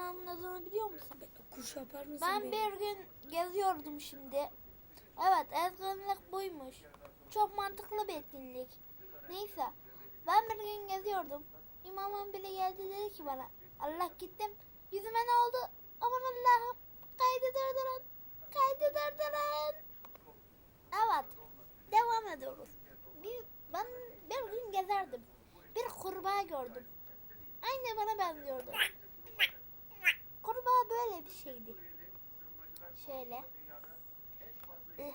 kanalının adını biliyor musun? Kuş yapar mısın? Ben bir gün geziyordum şimdi. Evet ezginlik buymuş. Çok mantıklı bir etkinlik. Neyse ben bir gün geziyordum. İmamın biri geldi dedi ki bana Allah gittim yüzüme ne oldu? Aman Allah'ım kaydı durdurun. Kaydı durdurun. Evet devam ediyoruz. Bir, ben bir gün gezerdim. Bir kurbağa gördüm. Aynı bana benziyordu. Kurbağa böyle bir şeydi. Şöyle. Eh,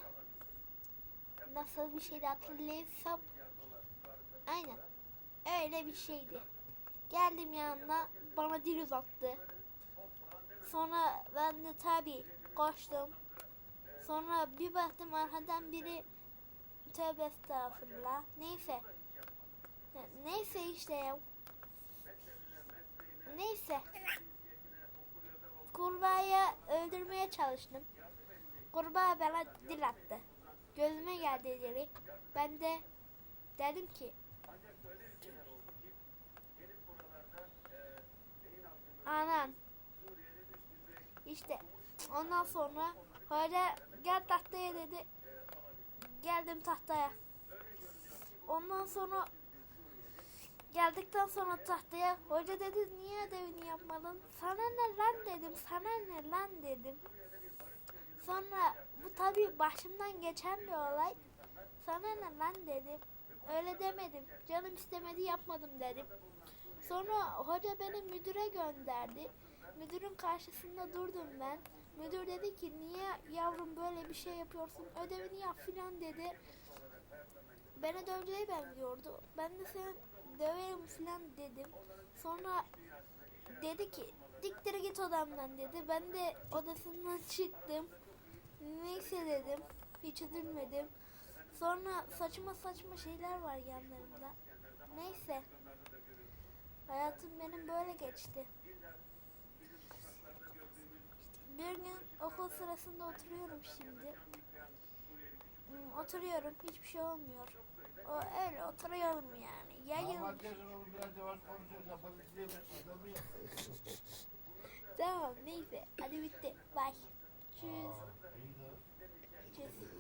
Nasıl bir şeydi hatırlaysam. Aynen. Öyle bir şeydi. Geldim yanına bana dil uzattı. Sonra ben de tabi koştum. Sonra bir baktım arkadan biri tövbe estağfurullah. Neyse. Neyse işte ya. Neyse. Öldürmeye çalıştım. Kurbağa bana dil attı. Gözüme geldi dili. Ben de dedim ki Anan. İşte ondan sonra hoca gel tahtaya dedi. Geldim tahtaya. Ondan sonra geldikten sonra tahtaya hoca dedi niye ödevini yapmadın? Sana ne lan dedim. Sana ne lan dedim. Sonra bu tabii başımdan geçen bir olay. Sana ne lan dedim. Öyle demedim. Canım istemedi yapmadım dedim. Sonra hoca beni müdüre gönderdi. Müdürün karşısında durdum ben. Müdür dedi ki niye yavrum böyle bir şey yapıyorsun ödevini yap filan dedi. Beni döveceğe benziyordu. Ben de seni döverim filan dedim. Sonra dedi ki diktir git odamdan dedi. Ben de odasından çıktım. Neyse dedim. Hiç üzülmedim. Sonra saçma saçma şeyler var yanlarında. Neyse. Hayatım benim böyle geçti. Bir gün okul sırasında oturuyorum şimdi. Hmm, Oturuyorum hiçbir şey olmuyor. O öyle oturuyorum yani. Yayılmış. Tamam neyse. Hadi bitti. Bye. Tschüss. Tschüss.